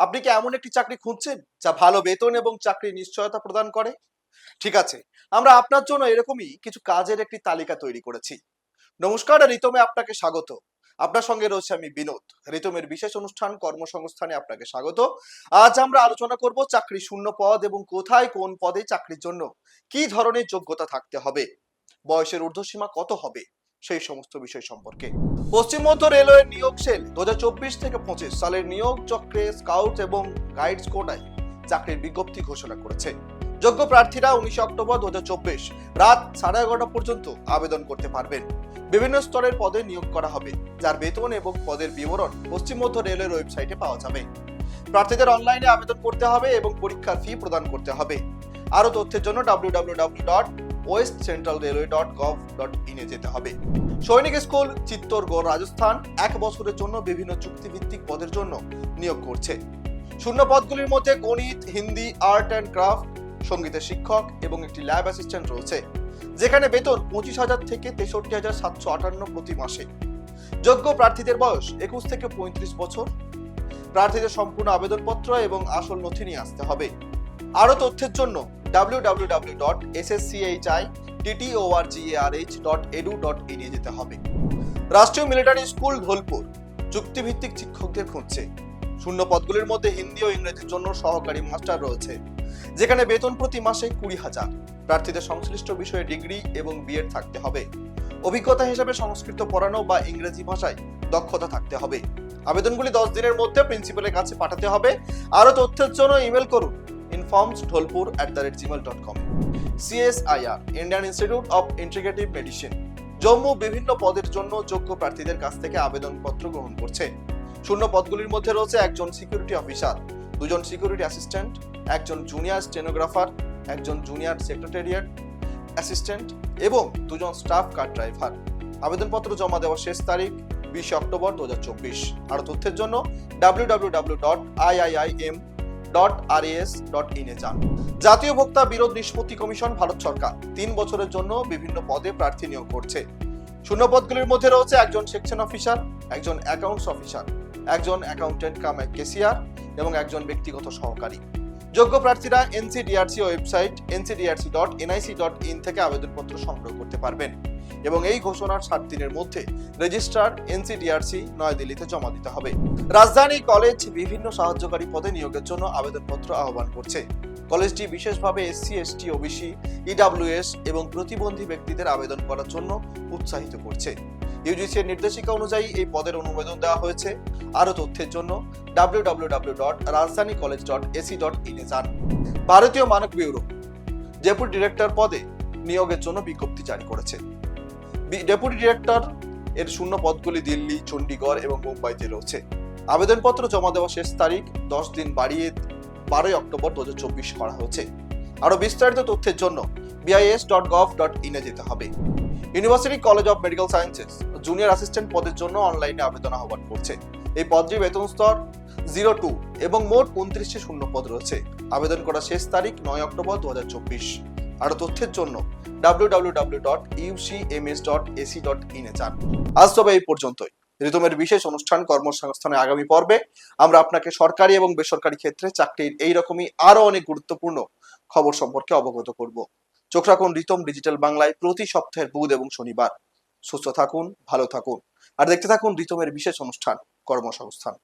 আপনি কি এমন একটি চাকরি খুঁজছেন যা ভালো বেতন এবং চাকরির নিশ্চয়তা প্রদান করে? ঠিক আছে, আমরা আপনার জন্য এরকমই কিছু কাজের একটি তালিকা তৈরি করেছি। নমস্কার, রিতমে আপনাকে স্বাগত। আপনার সঙ্গে রয়েছে আমি বিনোদ। রিতমের বিশেষ অনুষ্ঠান কর্মসংস্থানে আপনাকে স্বাগত। আজ আমরা আলোচনা করব চাকরি শূন্য পদ এবং কোথায় কোন পদে চাকরির জন্য কি ধরনের যোগ্যতা থাকতে হবে। বয়সের ঊর্ধ্বসীমা কত হবে? সেই সমস্ত বিষয় সম্পর্কে। পশ্চিম মধ্য রেলওয়ের নিয়োগ সেল দুহাজার চব্বিশ থেকে পঁচিশ সালের নিয়োগ চক্রে স্কাউট এবং গাইডস কোটায় চাকরির বিজ্ঞপ্তি ঘোষণা করেছে। যোগ্য প্রার্থীরা উনিশে অক্টোবর দুহাজার চব্বিশ রাত সাড়ে এগারোটা পর্যন্ত আবেদন করতে পারবেন। বিভিন্ন স্তরের পদে নিয়োগ করা হবে, যার বেতন এবং পদের বিবরণ পশ্চিম মধ্য ওয়েবসাইটে পাওয়া যাবে। প্রার্থীদের অনলাইনে আবেদন করতে হবে এবং পরীক্ষার ফি প্রদান করতে হবে। আরও তথ্যের জন্য W west central railway dot gov dot ইনে যেতে হবে। সৈনিক স্কুল চিত্তরগড় রাজস্থান এক বছরের জন্য বিভিন্ন চুক্তিভিত্তিক পদের জন্য নিয়োগ করছে। শূন্য পদগুলির মধ্যে গণিত, হিন্দি, আর্ট অ্যান্ড ক্রাফট, সঙ্গীতের শিক্ষক এবং একটি ল্যাব অ্যাসিস্ট্যান্ট রয়েছে, যেখানে বেতন পঁচিশ হাজার থেকে তেষট্টি হাজার সাতশো আটান্ন প্রতি মাসে। যোগ্য প্রার্থীদের বয়স একুশ থেকে পঁয়ত্রিশ বছর। প্রার্থীদের সম্পূর্ণ আবেদনপত্র এবং আসল নথি নিয়ে আসতে হবে। আরও তথ্যের জন্য www.ssci.ttorgarh.edu.in এ যেতে হবে। রাষ্ট্রীয় মিলিটারি স্কুল ধোলপুর চুক্তিভিত্তিক শিক্ষকদের খুঁজছে। শূন্য পদগুলির মধ্যে হিন্দি ও ইংরেজির জন্য সহকারী মাস্টার রয়েছে, যেখানে বেতন প্রতি মাসে কুড়ি হাজার। প্রার্থীদের সংশ্লিষ্ট বিষয়ে ডিগ্রি এবং বিএড থাকতে হবে। অভিজ্ঞতা হিসেবে সংস্কৃত পড়ানো বা ইংরেজি ভাষায় দক্ষতা থাকতে হবে। আবেদনগুলি দশ দিনের মধ্যে প্রিন্সিপালের কাছে পাঠাতে হবে। আরও তথ্যের জন্য ইমেল করুন informs Dholpur at the rate Gmail dot com CSIR Indian institute of integrative medicine Jammu বিভিন্ন পদের জন্য যোগ্য প্রার্থীদের কাছ থেকে আবেদনপত্র গ্রহণ করছে। শূন্য পদগুলির মধ্যে রয়েছে একজন সিকিউরিটি অফিসার দুজন সিকিউরিটি অ্যাসিস্ট্যান্ট একজন জুনিয়র স্টেনোগ্রাফার একজন জুনিয়র সেক্রেটারিয়েট অ্যাসিস্ট্যান্ট এবং দুজন স্টাফ কার ড্রাইভার আবেদনপত্র জমা দেওয়ার শেষ তারিখ বিশে অক্টোবর দু হাজার চব্বিশ। আরও তথ্যের জন্য W W W dot IIIM dot RS dot ইনে যান। জাতীয় ভোক্তা বিরোধ নিষ্পত্তি কমিশন, ভারত সরকার, তিন বছরের জন্য বিভিন্ন পদে প্রার্থী নিয়োগ করছে। শূন্য পদগুলির মধ্যে রয়েছে একজন সেকশন অফিসার, একজন অ্যাকাউন্টস অফিসার একজন অ্যাকাউন্টেন্ট কাম কেসিয়ার এবং একজন ব্যক্তিগত সহকারী। যোগ্য প্রার্থীরা NCDRC website NCDRC dot NIC dot in থেকে আবেদনপত্র সংগ্রহ করতে পারবেন। এবং এই ঘোষণার সাত দিনের মধ্যে রেজিস্ট্রার এনসিডিআরসি নয়াদিল্লিতে জমা দিতে হবে। রাজধানী কলেজ বিভিন্ন সাহায্যকারী পদে নিয়োগের জন্য আবেদনপত্র আহ্বান করছে। কলেজটি বিশেষভাবে এসসি এসটি ওবিসি ইডাব্লিউএস এবং প্রতিবন্ধী ব্যক্তিদের আবেদন করার জন্য উৎসাহিত করছে। ইউজিসির নির্দেশিকা অনুযায়ী এই পদের অনুমোদন দেওয়া হয়েছে। আরও তথ্যের জন্য W W W dot Rajdhani college dot AC dot ইনে যান। ভারতীয় মানক ব্যুরো ডেপুটি ডিরেক্টর পদে নিয়োগের জন্য বিজ্ঞপ্তি জারি করেছে। ডেপুটি ডিরেক্টর এর শূন্য পদগুলি দিল্লি, চণ্ডীগড় এবং মুম্বাইতে রয়েছে। আবেদনপত্র জমা দেওয়ার শেষ তারিখ দশ দিন বাড়িয়ে বারোই অক্টোবর দুহাজার চব্বিশ করা হয়েছে। আরও বিস্তারিত তথ্যের জন্য বিআইএস ডট গভ ডট ইনে যেতে হবে। University college of medical sciences junior assistant পদের জন্য অনলাইনে আবেদন আহ্বান করছে। এই পদটির বেতন স্তর জিরো টু এবং মোট উনত্রিশটি শূন্য পদ রয়েছে। আবেদন করা শেষ তারিখ নয় অক্টোবর দু হাজার চব্বিশ। আরও তথ্যের জন্য ডট ইনে যান। আজ তবে এই পর্যন্তই। ঋতমের বিশেষ অনুষ্ঠান কর্মসংস্থানে আগামী পর্বে আমরা আপনাকে সরকারি এবং বেসরকারি ক্ষেত্রে চাকরির এই রকমই আরও অনেক গুরুত্বপূর্ণ খবর সম্পর্কে অবগত করব। চোখ রাখুন রিতম ডিজিটাল বাংলায় প্রতি সপ্তাহের বুধ এবং শনিবার। সুস্থ থাকুন, ভালো থাকুন। আর দেখতে থাকুন রিতমের বিশেষ অনুষ্ঠান, কর্মসংস্থান।